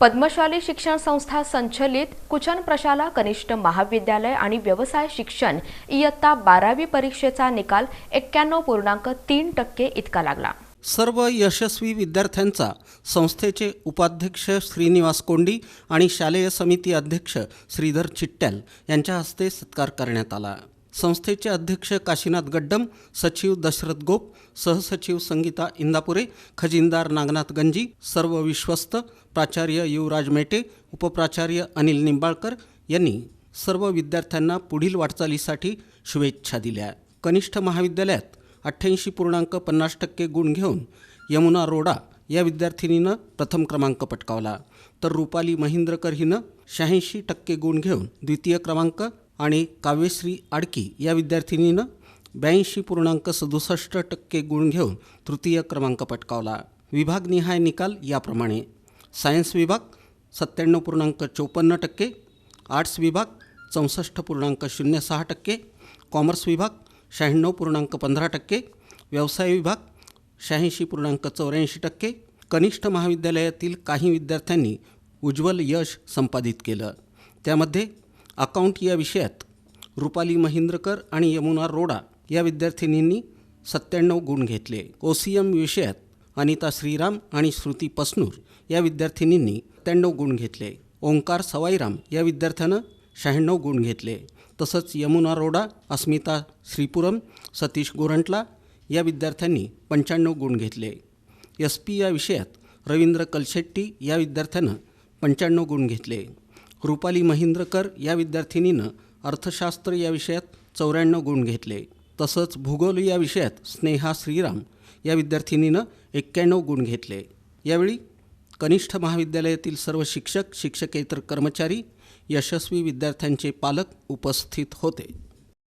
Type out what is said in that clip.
पद्मशाली शिक्षण संस्था संचलित कुचन प्रशाला कनिष्ठ महाविद्यालय आणि व्यवसाय शिक्षण इयत्ता बारावी परीक्षेचा निकाल एक्क्याण्णव पूर्णांक तीन टक्के इतका लागला. सर्व यशस्वी विद्यार्थ्यांचा संस्थेचे उपाध्यक्ष श्रीनिवास कोंडी आणि शालेय समिती अध्यक्ष श्रीधर चिट्ट्याल यांच्या हस्ते सत्कार करण्यात आला. संस्थेचे अध्यक्ष काशीनाथ गड्डम सचिव दशरथ गोप सहसचिव संगीता इंदापुरे खजिनदार नागनाथ गंजी सर्व विश्वस्त प्राचार्य युवराज मेटे उपप्राचार्य अनिल निंबाळकर यांनी सर्व विद्यार्थ्यांना पुढील वाटचालीसाठी शुभेच्छा दिल्या. कनिष्ठ महाविद्यालयात अठ्ठ्याऐंशी पूर्णांक पन्नास टक्के गुण घेऊन यमुना रोडा या विद्यार्थिनीनं प्रथम क्रमांक पटकावला. तर रुपाली महिंद्रकर हिनं शहाऐंशी टक्के गुण घेऊन द्वितीय क्रमांक आणि काव्यश्री आडकी या विद्यार्थिनीनं ब्याऐंशी पूर्णांक सदुसष्ट टक्के गुण घेऊन तृतीय क्रमांक पटकावला. विभागनिहाय निकाल याप्रमाणे. सायन्स विभाग सत्त्याण्णव पूर्णांक चोपन्न टक्के आर्ट्स विभाग चौसष्ट पूर्णांक शून्य सहा टक्के कॉमर्स विभाग शहाण्णव पूर्णांक पंधरा टक्के व्यवसाय विभाग शहाऐंशी पूर्णांक चौऱ्याऐंशी टक्के कनिष्ठ महाविद्यालयातील काही विद्यार्थ्यांनी उज्ज्वल यश संपादित केलं. त्यामध्ये अकाउंट या विषयात रुपाली महिंद्रकर आणि यमुना रोडा या विद्यार्थिनींनी सत्त्याण्णव गुण घेतले. ओ सी एम विषयात अनिता श्रीराम आणि श्रुती पसनूर या विद्यार्थिनींनी त्र्याण्णव गुण घेतले. ओंकार सवाईराम या विद्यार्थ्यानं शहाण्णव गुण घेतले. तसंच यमुना रोडा अस्मिता श्रीपुरम सतीश गोरंटला या विद्यार्थ्यांनी पंच्याण्णव गुण घेतले. एस पी या विषयात रवींद्र कलशेट्टी या विद्यार्थ्यानं पंच्याण्णव गुण घेतले. रुपाली महिंद्रकर या विद्यार्थिनीनं अर्थशास्त्र या विषयात चौऱ्याण्णव गुण घेतले. तसंच भूगोल या विषयात स्नेहा श्रीराम या विद्यार्थिनीनं एक्क्याण्णव गुण घेतले. यावेळी कनिष्ठ महाविद्यालयातील सर्व शिक्षक शिक्षकेतर कर्मचारी यशस्वी विद्यार्थ्यांचे पालक उपस्थित होते.